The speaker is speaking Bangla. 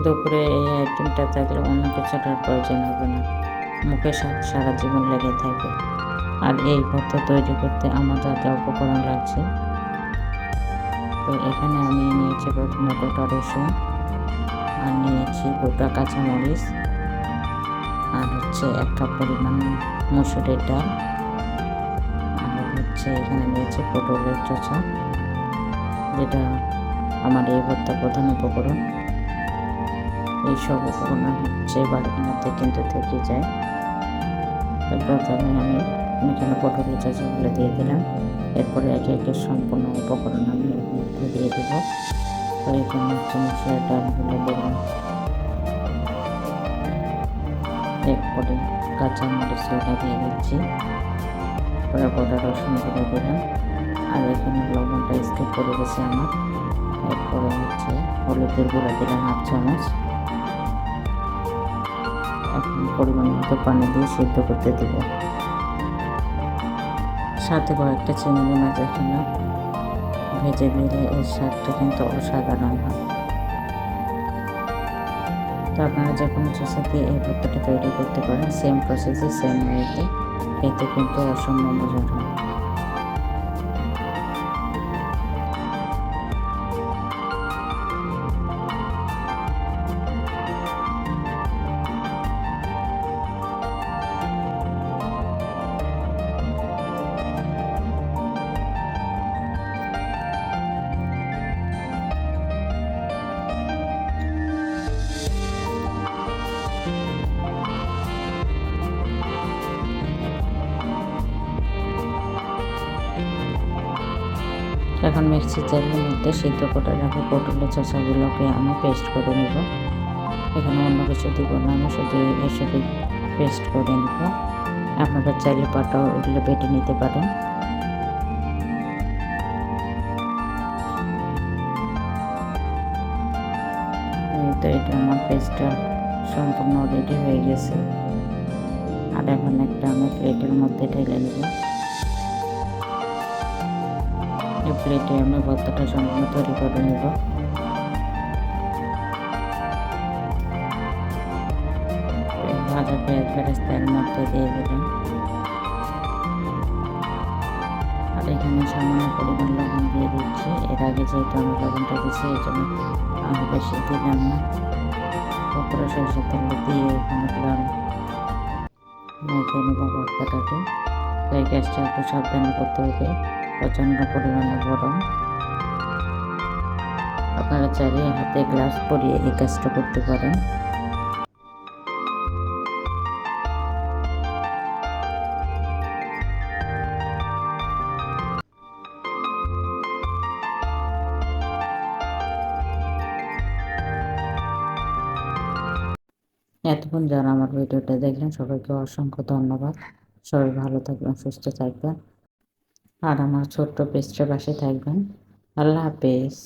দুপুরে এই আইটেমটা থাকলে অন্য কিছুটার প্রয়োজন হবে না। মুখে স্বাদ সারা জীবন লেগে থাকবে। আর এই ভর্তা তৈরি করতে আমার যা যা উপকরণ লাগছে। তো এখানে আমি নিয়েছি প্রথমে গোটা রসুন, আর নিয়েছি গোটা কাঁচামরিচ, আর হচ্ছে এক কাপ পরিমাণ মুসুরের ডাল, আর হচ্ছে এখানে নিয়েছি পটলের চোচা, যেটা আমার এই ভর্তা প্রধান উপকরণ। এই সব উপকরণ হচ্ছে বাড়ির মধ্যে কিন্তু থেকে যায়। প্রথমে আমি এখানে পটলের চাচাগুলো দিয়ে দিলাম। এরপরে একে একে সম্পূর্ণ উপকরণ আমি মধ্যে দিয়ে দেবো। এখানে ডালগুলো এরপরে কাঁচা মরিচগুলো দিয়ে দিচ্ছি। গোটা দিলাম। আর এখানে লবণটা স্কিপ করে গেছে আমার। এরপরে হচ্ছে হলুদের গুঁড়া দিলাম হাফ চামচ। পরিমাণ মতো পানি দিয়ে সেদ্ধ করতে দেব। সাথে কয়েকটা চিংড়ি মাছ এখানে ভেজে দিলে এর স্বাদটা কিন্তু অসাধারণ হয়। তো আপনারা যে কোনো সাথে এই ভর্তাটা তৈরি করতে পারেন সেম প্রসেসে সেম ওয়েতে এতে কিন্তু অসম্ভব হয়। এখন মিক্সির জারের মধ্যে সিদ্ধ করে রাখা পটলের চোষাগুলোকে আমি পেস্ট করে নেব। এখানে অন্য কিছু দিব না, আমি শুধু এসবই পেস্ট করে নেব। আপনারা চাইলে পাটাও এগুলো বেটে নিতে পারেন। তো এটা আমার পেস্টটা সম্পূর্ণ রেডি হয়ে গেছে। আর এখন একটা আমি প্লেটের মধ্যে ঢেলে নেব। এই প্লেটে আমি ভর্তাটা সম্পূর্ণ তৈরি করে নেব। ভাজা পেঁয়াজ বেরেস্তার মধ্যে দিয়ে দিলাম। আর এখানে সামান্য পরিমাণ লবণ দিয়ে দিচ্ছি। এর আগে যেহেতু আমি লবণটা দিচ্ছি এই জন্য আমি বেশি দিলাম না। তারপরে সরষের তেল দিয়ে এখানে দিলাম। মেখে নেব ভর্তাটাকে। তো এই গ্যাসটা একটু সাবধানে করতে হবে। প্রচণ্ড পরিমাণে গরম। আপনারা চাইলে হাতে গ্লাস পরিয়ে এই কাজটা করতে পারেন। এতক্ষণ যারা আমার ভিডিওটা দেখলেন, সবাইকে অসংখ্য ধন্যবাদ। সবাই ভালো থাকবেন, সুস্থ থাকবেন। আর আমার ছোট্ট পেস্টের পাশে থাকবেন। আল্লাহ হাফেজ।